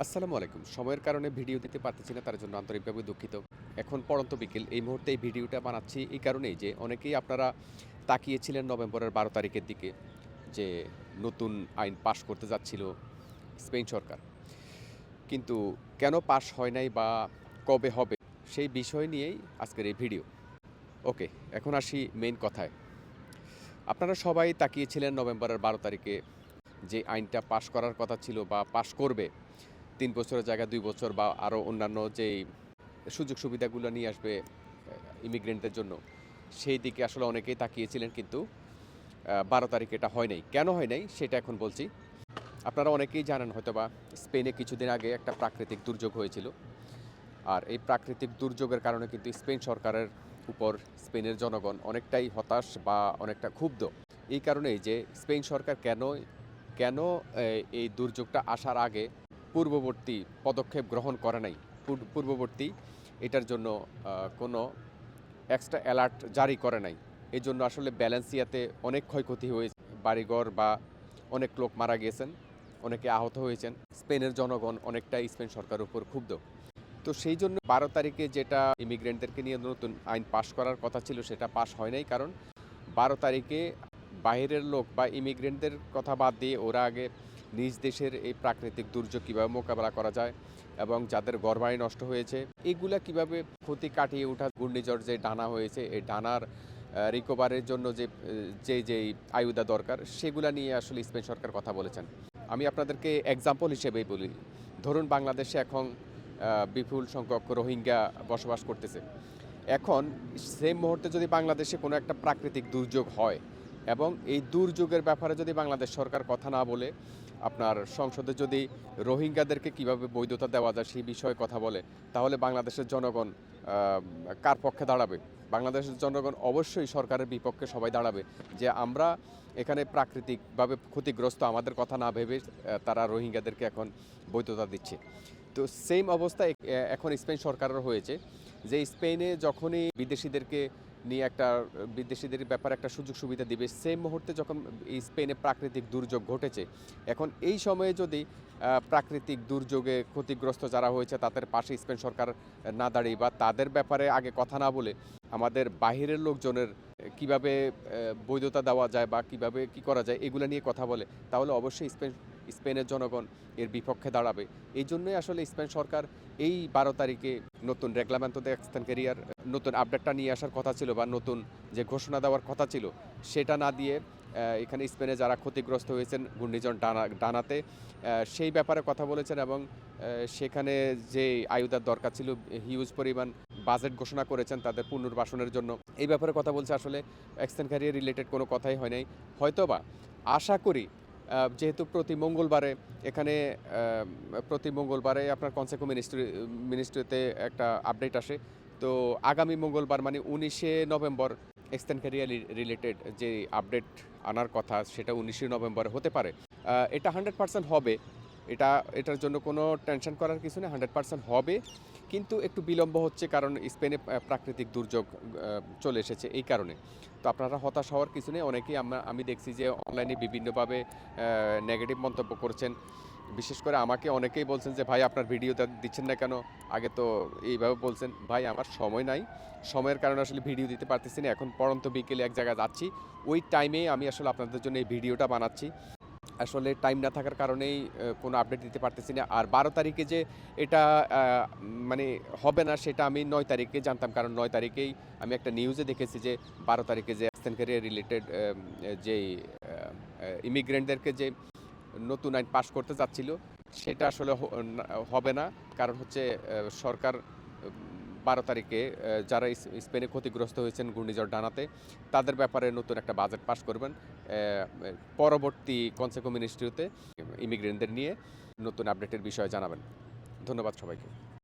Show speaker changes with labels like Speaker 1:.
Speaker 1: আসসালামু আলাইকুম। সময়ের কারণে ভিডিও দিতে পারতেছি না, তার জন্য আন্তরিকভাবে দুঃখিত। এখন পড়ন্ত বিকেল, এই মুহূর্তে এই ভিডিওটা বানাচ্ছি এই কারণেই যে অনেকেই আপনারা তাকিয়েছিলেন নভেম্বরের বারো তারিখের দিকে যে নতুন আইন পাশ করতে যাচ্ছিল স্পেন সরকার। কিন্তু কেন পাশ হয় নাই বা কবে হবে সেই বিষয় নিয়েই আজকের এই ভিডিও। ওকে, এখন আসি মেইন কথায়। আপনারা সবাই তাকিয়েছিলেন নভেম্বরের বারো তারিখে যে আইনটা পাশ করার কথা ছিল বা পাশ করবে। তিন বছরের জায়গায় দুই বছর বা আরও অন্যান্য যেই সুযোগ সুবিধাগুলো নিয়ে আসবে ইমিগ্রেন্টদের জন্য, সেই দিকে আসলে অনেকেই তাকিয়েছিলেন কিন্তু বারো তারিখ এটা হয় নাই। কেন হয় নাই সেটা এখন বলছি। আপনারা অনেকেই জানেন হয়তোবা, স্পেনে কিছুদিন আগে একটা প্রাকৃতিক দুর্যোগ হয়েছিল। আর এই প্রাকৃতিক দুর্যোগের কারণে কিন্তু স্পেন সরকারের উপর, স্পেনের জনগণ অনেকটাই হতাশ বা অনেকটা ক্ষুব্ধ। এই কারণেই যে স্পেন সরকার কেন কেন এই দুর্যোগটা আসার আগে পূর্ববর্তী পদক্ষেপ গ্রহণ করে নাই। পূর্ববর্তী এটার জন্য কোনো এক্সট্রা অ্যালার্ট জারি করে নাই। এই জন্য আসলে ব্যালেন্সিয়াতে অনেক ক্ষয়ক্ষতি হয়েছে। বাড়িঘর বা অনেক লোক মারা গিয়েছেন, অনেকে আহত হয়েছেন। স্পেনের জনগণ অনেকটাই স্পেন সরকারের উপর ক্ষুব্ধ। তো সেই জন্য বারো তারিখে যেটা ইমিগ্রেন্টদেরকে নিয়ে নতুন আইন পাশ করার কথা ছিল, সেটা পাশ হয় নাই। কারণ বারো তারিখে বাইরের লোক বা ইমিগ্রেন্টদের কথা বাদ দিয়ে ওরা আগে নিজ দেশের এই প্রাকৃতিক দুর্যোগ কীভাবে মোকাবেলা করা যায় এবং যাদের ঘরবাড়ি নষ্ট হয়েছে, এগুলা কীভাবে ক্ষতি কাটিয়ে ওঠা ঘূর্ণিঝড় যে ডানা হয়েছে, এই ডানার রিকভারের জন্য যে যে যেই আয়ুদা দরকার, সেগুলা নিয়ে আসলে স্পেন সরকার কথা বলেছেন। আমি আপনাদেরকে এক্সাম্পল হিসেবেই বলি। ধরুন বাংলাদেশে এখন বিপুল সংখ্যক রোহিঙ্গা বসবাস করতেছে। এখন সেম মুহূর্তে যদি বাংলাদেশে কোনো একটা প্রাকৃতিক দুর্যোগ হয় এবং এই দুর্যোগের ব্যাপারে যদি বাংলাদেশ সরকার কথা না বলে আপনার সংসদে যদি রোহিঙ্গাদেরকে কীভাবে বৈধতা দেওয়া যায় সেই বিষয়ে কথা বলে, তাহলে বাংলাদেশের জনগণ কার পক্ষে দাঁড়াবে? বাংলাদেশের জনগণ অবশ্যই সরকারের বিপক্ষে সবাই দাঁড়াবে। যে আমরা এখানে প্রাকৃতিকভাবে ক্ষতিগ্রস্ত আমাদের কথা না ভেবে তারা রোহিঙ্গাদেরকে এখন বৈধতা দিচ্ছে। তো সেম অবস্থা এখন স্পেন সরকারের হয়েছে। যে স্পেনে যখনই বিদেশিদেরকে নিয়ে একটা বিদেশিদের ব্যাপারে একটা সুযোগ সুবিধা দিবে। সেম মুহূর্তে যখন স্পেনে প্রাকৃতিক দুর্যোগ ঘটেছে, এখন এই সময়ে যদি প্রাকৃতিক দুর্যোগে ক্ষতিগ্রস্ত যারা হয়েছে, তাদের পাশে স্পেন সরকার না দাঁড়িয়ে বা তাদের ব্যাপারে আগে কথা না বলে আমাদের বাহিরের লোকজনের কীভাবে বৈধতা দেওয়া যায় বা কীভাবে কি করা যায়, এগুলো নিয়ে কথা বলে, তাহলে অবশ্যই স্পেন স্পেনের জনগণ এর বিপক্ষে দাঁড়াবে। এই জন্যই আসলে স্পেন সরকার এই বারো তারিখে নতুন de এক্সটেন ক্যারিয়ার নতুন আপডেটটা নিয়ে আসার কথা ছিল বা নতুন যে ঘোষণা দেওয়ার কথা ছিল, সেটা না দিয়ে এখানে স্পেনে যারা ক্ষতিগ্রস্ত হয়েছেন ঘূর্ণিঝড় ডানা, ডানাতে সেই ব্যাপারে কথা বলেছেন এবং সেখানে যে আয়ুদার দরকার ছিল হিউজ পরিমাণ বাজেট ঘোষণা করেছেন তাদের পুনর্বাসনের জন্য। এই ব্যাপারে কথা বলছে আসলে এক্সটেন ক্যারিয়ার রিলেটেড কোনো কথাই হয় নাই। হয়তোবা, আশা করি যেহেতু প্রতি মঙ্গলবারে এখানে প্রতি মঙ্গলবারে আপনার কনসেকো মিনিস্ট্রি, মিনিস্ট্রিতে একটা আপডেট আসে। তো আগামী মঙ্গলবার মানে উনিশে নভেম্বর এক্সটেন ক্যারিয়ার রিলেটেড যে আপডেট আনার কথা, সেটা উনিশে নভেম্বর হতে পারে। এটা হান্ড্রেড পার্সেন্ট হবে। এটা, এটার জন্য কোনো টেনশন করার কিছু নেই হান্ড্রেড পার্সেন্ট হবে। কিন্তু একটু বিলম্ব হচ্ছে কারণ স্পেনে প্রাকৃতিক দুর্যোগ চলে এসেছে এই কারণে। তো আপনারা হতাশ হওয়ার কিছু নেই। অনেকেই আমরা, আমি দেখছি যে অনলাইনে বিভিন্নভাবে নেগেটিভ মন্তব্য করছেন। বিশেষ করে আমাকে অনেকেই বলছেন যে, ভাই, আপনার ভিডিওটা দিচ্ছেন না কেন? আগে তো এইভাবে বলছেন, ভাই, আমার সময় নাই। সময়ের কারণে আসলে ভিডিও দিতে পারতেছি না। এখন পরন্ত বিকেলে এক জায়গায় যাচ্ছি। ওই টাইমে আমি আসলে আপনাদের জন্য এই ভিডিওটা বানাচ্ছি। আসলে টাইম না থাকার কারণেই কোনো আপডেট দিতে পারতেছি না। আর বারো তারিখে যে এটা মানে হবে না, সেটা আমি নয় তারিখে জানতাম। কারণ নয় তারিখেই আমি একটা নিউজে দেখেছি যে বারো তারিখে যে অ্যাক্সিডেন্ট ক্যারিয়ার রিলেটেড যেই ইমিগ্রেন্টদেরকে যে নতুন আইন পাশ করতে যাচ্ছিল, সেটা আসলে হবে না। কারণ হচ্ছে সরকার বারো তারিখে যারা স্পেনে ক্ষতিগ্রস্ত হয়েছেন ঘূর্ণিঝড় ডানাতে, তাদের ব্যাপারে নতুন একটা বাজেট পাশ করবেন পরবর্তী কনসেকো মিনিস্ট্রিতে ইমিগ্রেন্টদের নিয়ে নতুন আপডেটের বিষয়ে জানাবেন। ধন্যবাদ সবাইকে।